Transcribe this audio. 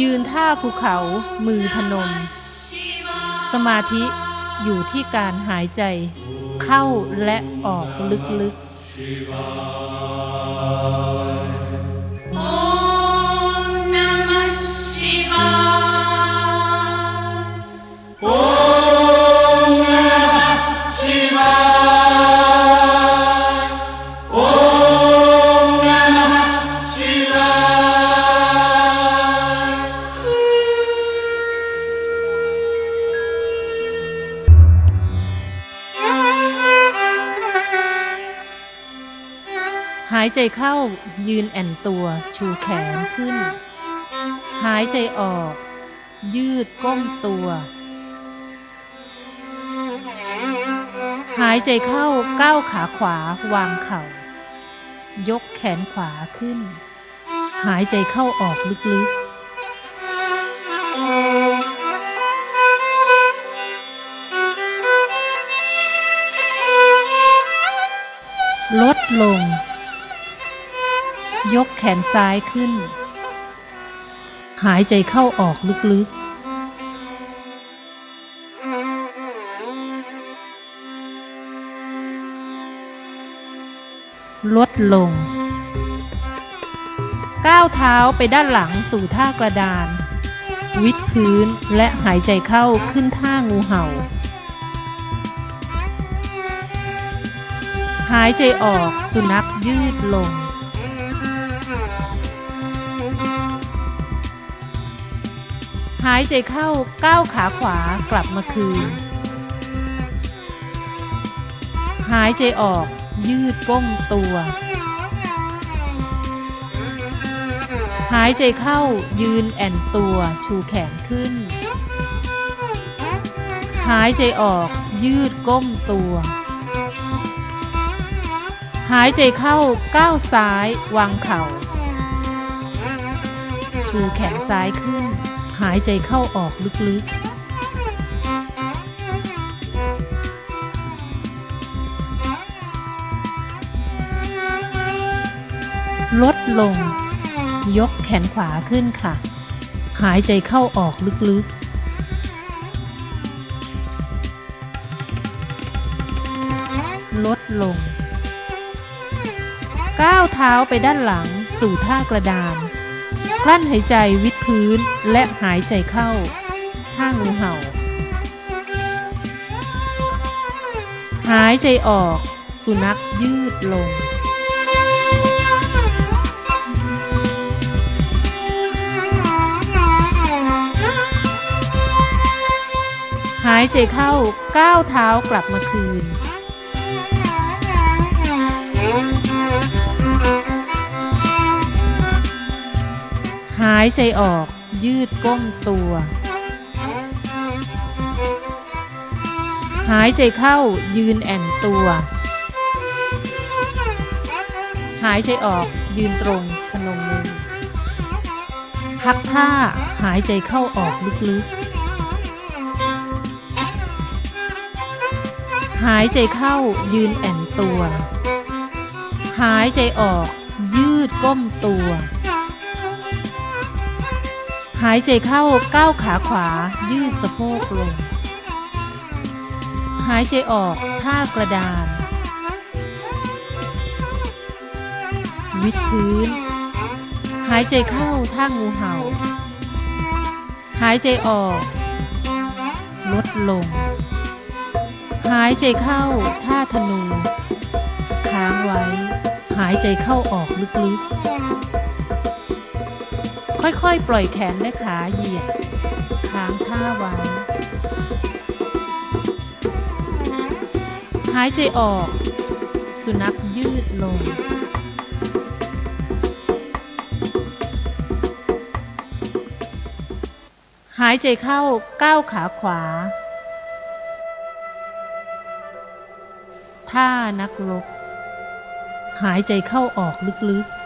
ยืนท่าภูเขามือพนม สมาธิอยู่ที่การหายใจ เข้าและออกลึกๆายใจเข้ายืนแอนตัวชูแขนขึ้น หายใจออก ยืดก้มตัว หายใจเข้าก้าวขาขวาวางเข่า ยกแขนขวาขึ้น หายใจเข้าออกลึกๆลดลง ยกแขนซ้ายขึ้น หายใจเข้าออกลึกๆลดลง ก้าวเท้าไปด้านหลังสู่ท่ากระดาน วิดพื้นและหายใจเข้าขึ้นท่างูเห่า หายใจออกสุนัขยืดลง หายใจเข้าก้าวขาขวากลับมาคืน หายใจออกยืดก้มตัว หายใจเข้ายืนแอนตัวชูแขนขึ้น หายใจออกยืดก้มตัว หายใจเข้าก้าวซ้ายวางเข่าชูแขนซ้ายขึ้น หายใจเข้าออกลึกๆลดลง ยกแขนขวาขึ้นค่ะ หายใจเข้าออกลึกๆ ลดลง ก้าวเท้าไปด้านหลังสู่ท่ากระดาน กลั้นหายใจวิดพื้นและหายใจเข้าท่างูเห่า หายใจออก สุนัขยืดลง หายใจเข้าก้าวเท้ากลับมาคืนหายใจออกยืดก้มตัว หายใจเข้ายืนแอนตัว หายใจออกยืนตรงพนมมือ พักท่าหายใจเข้าออกลึกๆ หายใจเข้ายืนแอนตัว หายใจออกยืดก้มตัว หายใจเข้าก้าวขาขวา ยืดสะโพกลง หายใจออกท่ากระดาน วิดพื้น หายใจเข้าท่างูเห่า หายใจออก ลดลง หายใจเข้าท่าธนู ค้างไว้ หายใจเข้าออกลึกๆ ค่อยๆ ปล่อยแขนและขาเหยียดค้างท่าไว้ หายใจออก สุนัขยืดลง หายใจเข้าก้าวขาขวา ท่านักรบหายใจเข้าออกลึกๆ